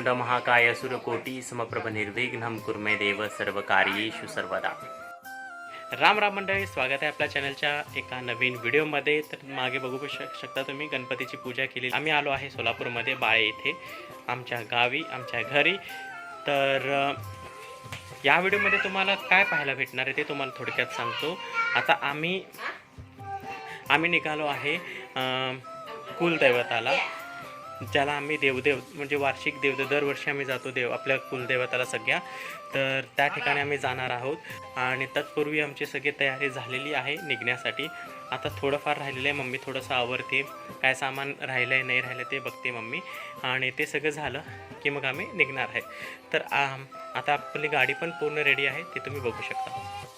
वक्रतुंड महाकाय सुरकोटी समप्रभ निर्विघ्न कुर्मे देव सर्व कार्येषु सर्वदा। राम राम मंडळी स्वागत आहे आपल्या चॅनलच्या एका नवीन व्हिडिओमध्ये. तर मागे बघू शक शकता तुम्ही गणपतीची पूजा केली. आम्ही आलो आहे सोलापूरमध्ये बाळे येथे आमच्या गावी आमच्या घरी. तर या व्हिडिओमध्ये तुम्हाला काय पाहायला भेटणार आहे ते तुम्हाला थोडक्यात सांगतो. आता आम्ही आम्ही निघालो आहे कुलदैवताला. ज्याला आम्ही देवदेव म्हणजे वार्षिक देवदेव दरवर्षी आम्ही जातो देव आपल्या कुलदैवताला सगळ्या. तर त्या ठिकाणी आम्ही जाणार आहोत. आणि तत्पूर्वी आमची सगळी तयारी झालेली आहे निघण्यासाठी. आता थोडंफार राहिलेलं आहे मम्मी थोडंसं आवरते. काय सामान राहिलं आहे नाही राहिलं ते बघते मम्मी. आणि ते सगळं झालं की मग आम्ही निघणार आहे. तर आता आपली गाडी पण पूर्ण रेडी आहे ते तुम्ही बघू शकता.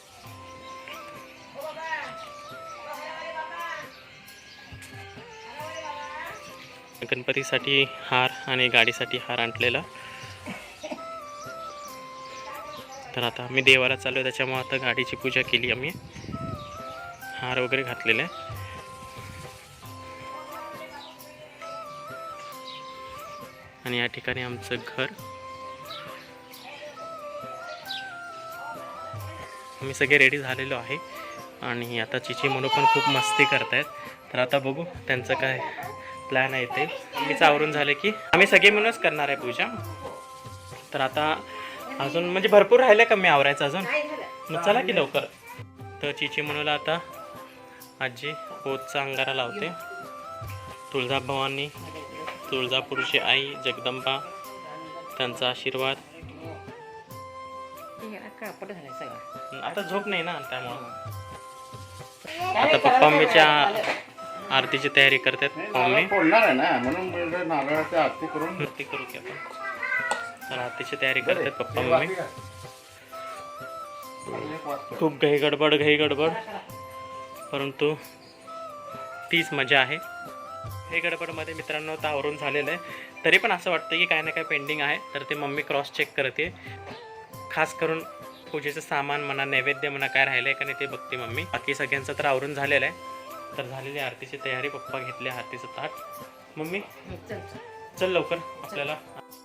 गणपतीसाठी हार आणि गाडीसाठी हार आणलेला. तर आता आम्ही देवाला चाललो आहे त्याच्यामुळे आता गाडीची पूजा केली आम्ही. हार वगैरे घातलेले. आहे आणि या ठिकाणी आमचं घर. आम्ही सगळे रेडी झालेलो आहे. आणि आता चिची म्हणून पण खूप मस्ती करतायत. तर आता बघू त्यांचं काय प्लॅन आहे ते. मीच आवरून झालं की आम्ही सगळे मिळूनच करणार आहे पूजा. तर आता अजून म्हणजे भरपूर राहिलं का मी आवरायचं अजून? मग चला की लवकर. तर चिची म्हणूला आता आजी पोतचा अंगारा लावते. तुळजाभवानी तुळजापूरची आई जगदंबा त्यांचा आशीर्वाद. आता झोप नाही ना त्यामुळं. आता पप्पा आरतीची तयारी करतात मम्मी फोडणार आहे ना म्हणून बोललो नारळाची आरती करून. आरती करू की आपण. तर आरतीची तयारी करतात पप्पा मम्मी. खूप घाई गडबड घाई गडबड. परंतु तीच मजा आहे. हे गडबडमध्ये मित्रांनो तर आवरून झालेलं आहे. तरी पण असं वाटतं की काय ना काय पेंडिंग आहे. तर ते मम्मी क्रॉस चेक करते. खास करून पूजेचं सामान म्हणा नैवेद्य म्हणा काय राहिलं आहे का नाही ते बघते मम्मी. बाकी सगळ्यांचं तर आवरून झालेलं आहे. तर झालेली आरतीची तयारी पप्पा घेतली आरतीचं ताट. मम्मी चल चल. लवकर आपल्याला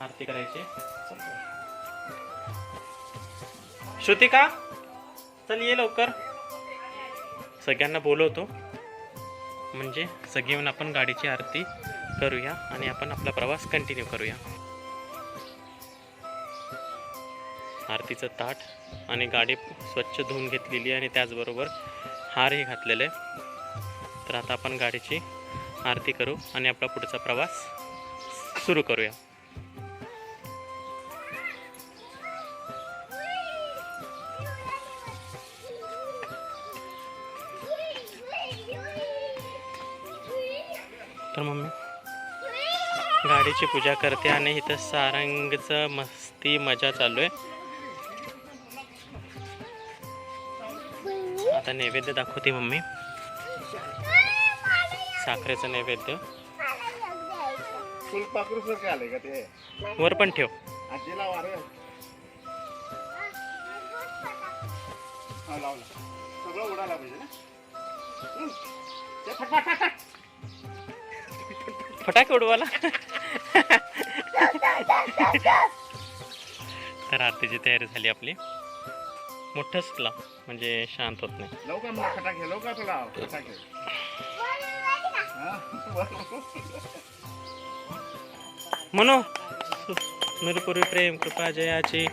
आरती करायची. श्रुतिका चल ये लवकर. सगळ्यांना बोलवतो. म्हणजे सगळे येऊन आपण गाडीची आरती करूया आणि आपण आपला प्रवास कंटिन्यू करूया. आरतीचं ताट आणि गाडी स्वच्छ धुवून घेतलेली आणि त्याचबरोबर हारही घातलेले आहे. तर आता आपण गाडीची आरती करू आणि आपला पुढचा प्रवास सुरू करूया. तर मम्मी गाडीची पूजा करते आणि इथं सारंगचं मस्ती मजा चालू आहे. आता नैवेद्य दाखवते मम्मी. साखरेचं नैवेद्य. वर पण ठेव. फटाके उडवाला तर आरतीची तयारी झाली आपली. मोठंच लाव म्हणजे शांत होत नाही. म्हणू नृपूर्वी प्रेम कृपा जयाची।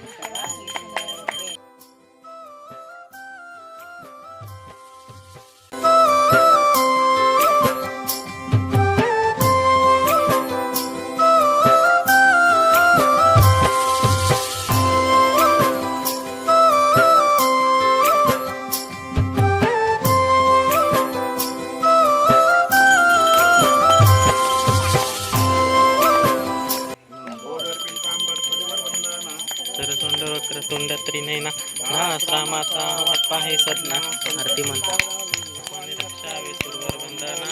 सरतोंड वक्रतुंड त्रिनयना नास रामाचा बाप्पा हे सदना आरती म्हणतात. रक्षा विसुरवर वंदना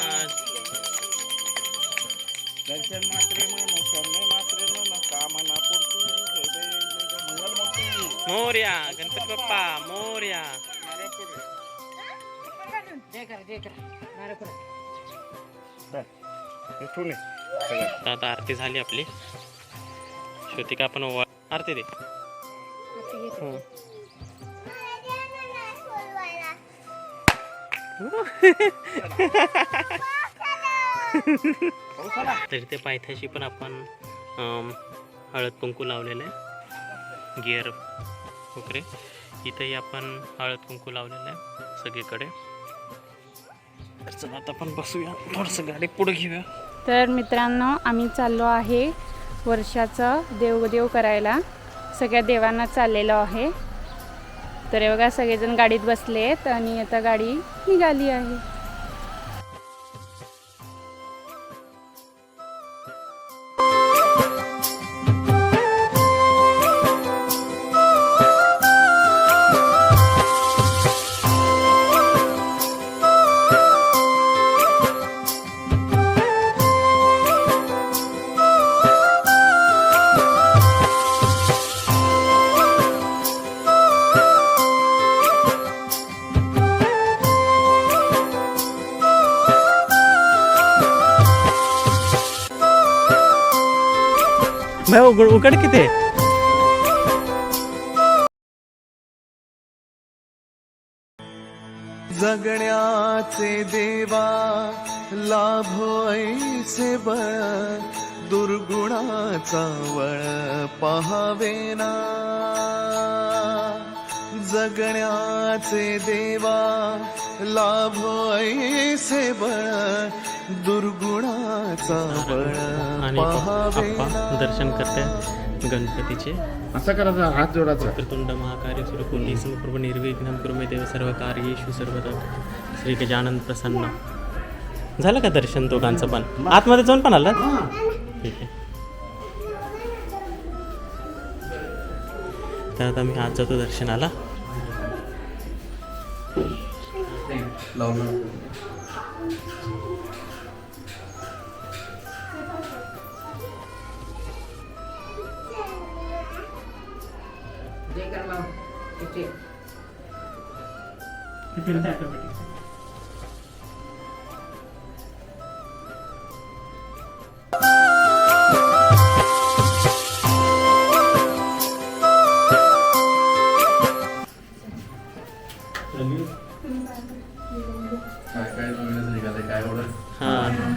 दर्शन मात्रे मन मन कामना पूर्ती मोर्या गणपती बाप्पा मोर्या. आता आरती झाली आपली. श्रुतिका आपण ओवा आरती दे. हं. तर ते पायथ्याशी पण आपण हळद कुंकू लावलेलं आहे. गिअर वगैरे. इथंही आपण हळद कुंकू लावलेलं आहे सगळीकडे. तर चला आता आपण बसूया. थोडंसं गाडी पुढे घेऊया. तर मित्रांनो आम्ही चाललो आहे वर्षाचं देवदेव करायला सगळ्या देवांना चाललेलो आहे. तर बघा सगळेजण गाडीत बसले आहेत आणि आता गाडी निघाली आहे. उघड उघड किती जगण्याचे देवा लाभो ऐसे बळ दुर्गुणाचा वळ पहावेना जगण्याचे देवा लाभो ऐसे बळ दुर्गुणाचा आणि आप्पा दर्शन करते गणपतीचे. असं करायचा हात जोडाचा वक्रतुंड महाकार्य सूर्यकुंडी समप्रभ निर्विघ्नं कुर्मे देव सर्व कार्येषु सर्वदा. श्री गजानन प्रसन्न. झालं का दर्शन दोघांचं पण? आतमध्ये जाऊन पण आलं ठीक आहे. तर आता मी आज जातो दर्शनाला. काय काय नवीनच निघालंय काय एवढं? हां.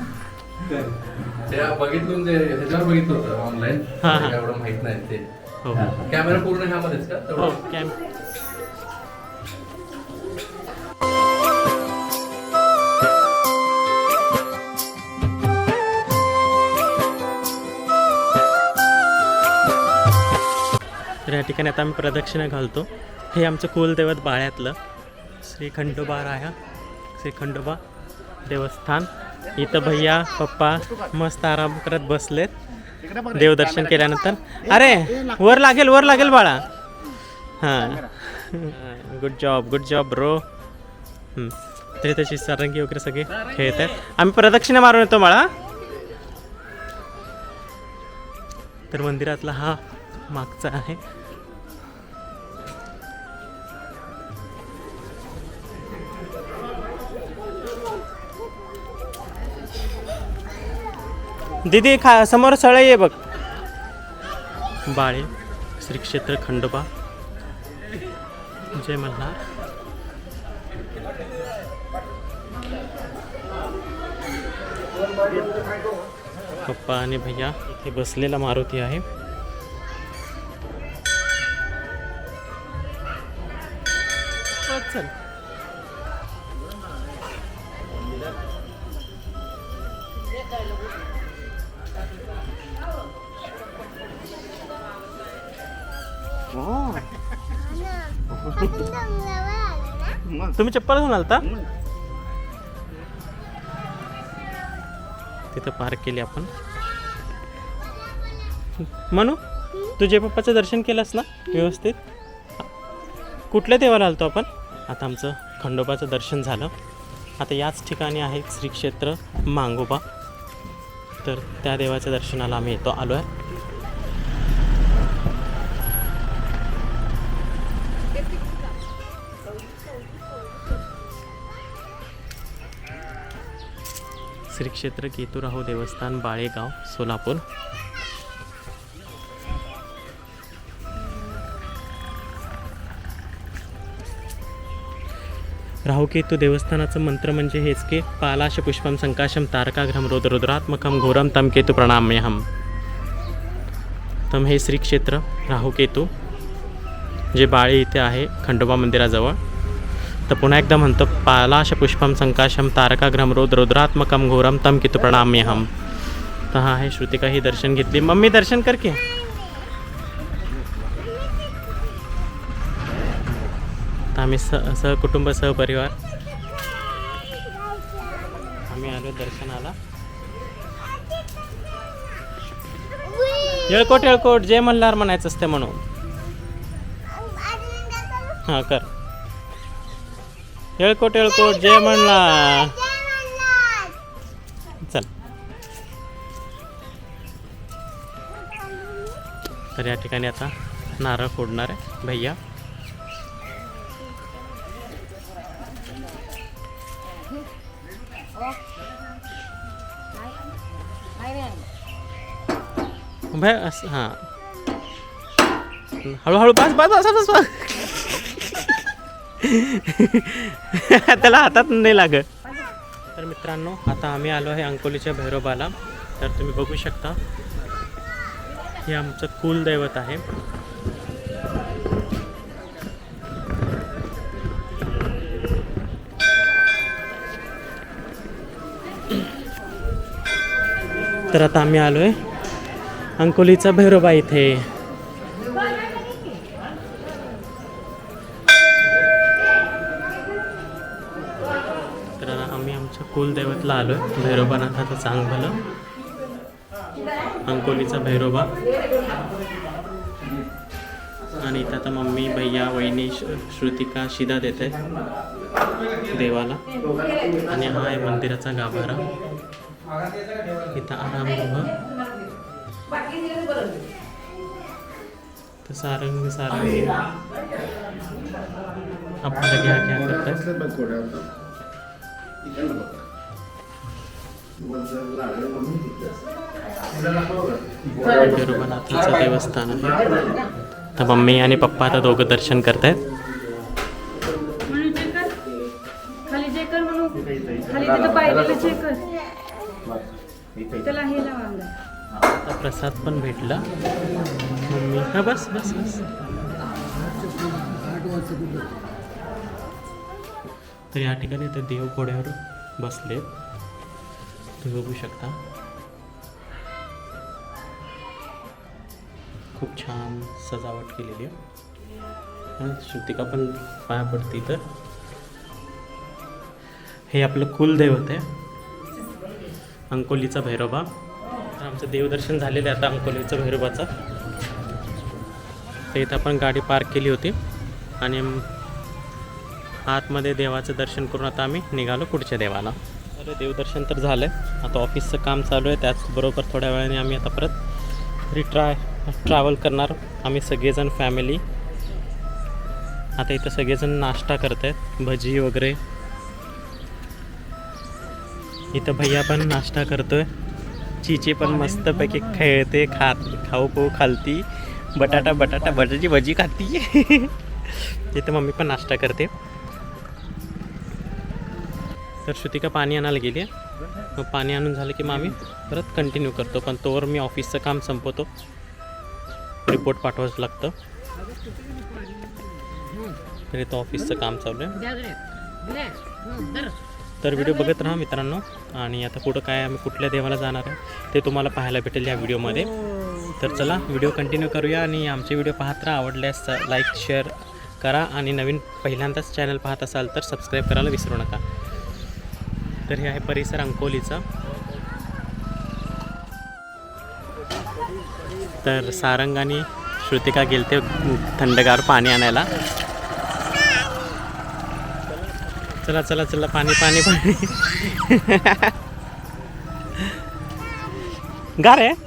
ते बघितलं ते ह्याच्यावर बघितलं होतं ऑनलाईन हा, हा. एवढं माहीत नाही ते. हो. कॅमेरा पूर्ण ह्यामध्येच का? हो तेवढं? कॅम तर या ठिकाणी आता आम्ही प्रदक्षिणा घालतो. हे आमचं कुलदैवत बाळ्यातलं. श्री खंडोबा राया. श्री खंडोबा देवस्थान. इथं भैया पप्पा मस्त आराम करत बसलेत. देवदर्शन केल्यानंतर. अरे वर लागेल वर लागेल बाळा. हां. Good job good job bro तरी तशी सारंगी वगैरे सगळे खेळत आहेत. आम्ही प्रदक्षिणा मारून येतो बाळा. तर मंदिरातला हा मागचा आहे. दीदी खा समोर सळ ये बघ. बाळे श्री क्षेत्र खंडोबा. जय मल्हार. पप्पा आणि भैया इथे बसलेला मारुती आहे. हो, चल. मग. तुम्ही चप्पल घेऊन आलता तिथं पार्क केली आपण. म्हणू तुझे पप्पाचं दर्शन केलंस ना व्यवस्थित? कुठल्या देवाला आलतो आपण? आता आमचं खंडोबाचं दर्शन झालं. आता याच ठिकाणी आहे श्री क्षेत्र मांगोबा. तर त्या देवाच्या दर्शनाला आम्ही येतो आलो आहे श्री क्षेत्र केतुराहो देवस्थान बाळेगाव सोलापूर. राहुकेतू देवस्थानाचं मंत्र म्हणजे हेच की पालाश पुष्पम संकाशम तारकाघ्रम रुद्रात्मकम घोरम तम केतू प्रणाम्यहम तम हे श्रीक्षेत्र राहुकेतू जे बाळे इथे आहे खंडोबा मंदिराजवळ. तर पुन्हा एकदा म्हणतो पालाश पुष्पम संकाशम तारकाग्रम रोद रुद्रात्मकम घोरम तम केतू प्रणाम्यहम तर हा आहे श्रुतिका ही दर्शन घेतली. मम्मी दर्शन कर की. तर आम्ही स सहकुटुंब सहपरिवार. आम्ही आलो दर्शनाला. येळकोट येळकोट जय मल्हार म्हणायचं असते म्हणून. हां कर. येळकोट येळकोट जय मल्हार चल तर या ठिकाणी आता नारळ फोडणार आहे. भैया. भाई असं हां. हळूहळू बस बस बस बस बस. त्याला हातात नाही लाग तर मित्रांनो आता आम्ही आलो आहे अंकोलीच्या भैरोबाला. तर तुम्ही बघू शकता हे आमचं कुलदैवत आहे. तर आता आम्ही आलो आहे अंकोलीचा भैरोबा इथे. कुलदैवतला आलो आहे भैरोबानाथाचं चांग भलं. अंकोलीचा भैरोबा. आणि इथं आता मम्मी भैया वहिनी श्रुतिका शिदा देत आहेत. देवाला. आणि हा आहे मंदिराचा गाभारा. इथं आरामगृह तर सारंग सारंग. आपल्याला घ्या घ्या करतात. भैरवनाथाचं देवस्थान आहे तर मम्मी आणि पप्पा आता दोघं दर्शन करतायत. म्हणून चेक कर. खाली चेक कर म्हणून. खाली तिथं पाहिलेलं चेक कर. त्याला लावा अंगात. आता प्रसाद पण भेटला. मम्मी. हा बस बस बस. तर या ठिकाणी ते देव घोड्यावर बसले तुम्ही बघू शकता. खूप छान सजावट केलेली आहे. श्रुतिका पण पाया पडते तर हे आपलं कुलदैवत आहे. अंकोलीचा भैरोबा आमचं देवदर्शन झालेलं आहे आता अंकोलीचं भैरोबाचं तर इथं आपण गाडी पार्क केली होती. आणि आतमध्ये देवाचं दर्शन करून आता आम्ही निघालो पुढच्या देवाला. तर देवदर्शन तर झालं आहे आता ऑफिसचं काम चालू आहे त्याचबरोबर थोड्या वेळाने आम्ही आता परत रिट्राय ट्रॅव्हल करणार. आम्ही सगळेजण फॅमिली आता इथं सगळेजण नाश्ता करत आहेत भजी वगैरे. इथं भैया पण नाश्ता करतोय. चिचे पण मस्तपैकी खेळते खात खाऊ खाऊ खालती. बटाटा बटाटा बटाची भजी खाती. तिथं मम्मी पण नाश्ता करते. तर श्रुतिका पाणी आणायला गेली आहे. मग पाणी आणून झालं की मग आम्ही परत कंटिन्यू करतो. पण तोवर मी ऑफिसचं काम संपवतो. रिपोर्ट पाठवायचं लागतं. तर इथं ऑफिसचं काम चालू आहे. तर व्हिडिओ बघत राहा मित्रांनो. आणि आता कुठं काय आम्ही कुठल्या देवाला जाणार आहे ते तुम्हाला पाहायला भेटेल या व्हिडिओमध्ये तर चला व्हिडिओ कंटिन्यू करूया आणि आमचे व्हिडिओ पाहत राहा. आवडल्यास लाईक शेअर करा. आणि नवीन पहिल्यांदाच चॅनल पाहत असाल तर सबस्क्राईब करायला विसरू नका. तर हे आहे परिसर अंकोलीचा. तर सारंग आणि श्रुतिका गेलते थंडगार पाणी आणायला. चला चला चला पाणी पाणी पाणी. गार आहे?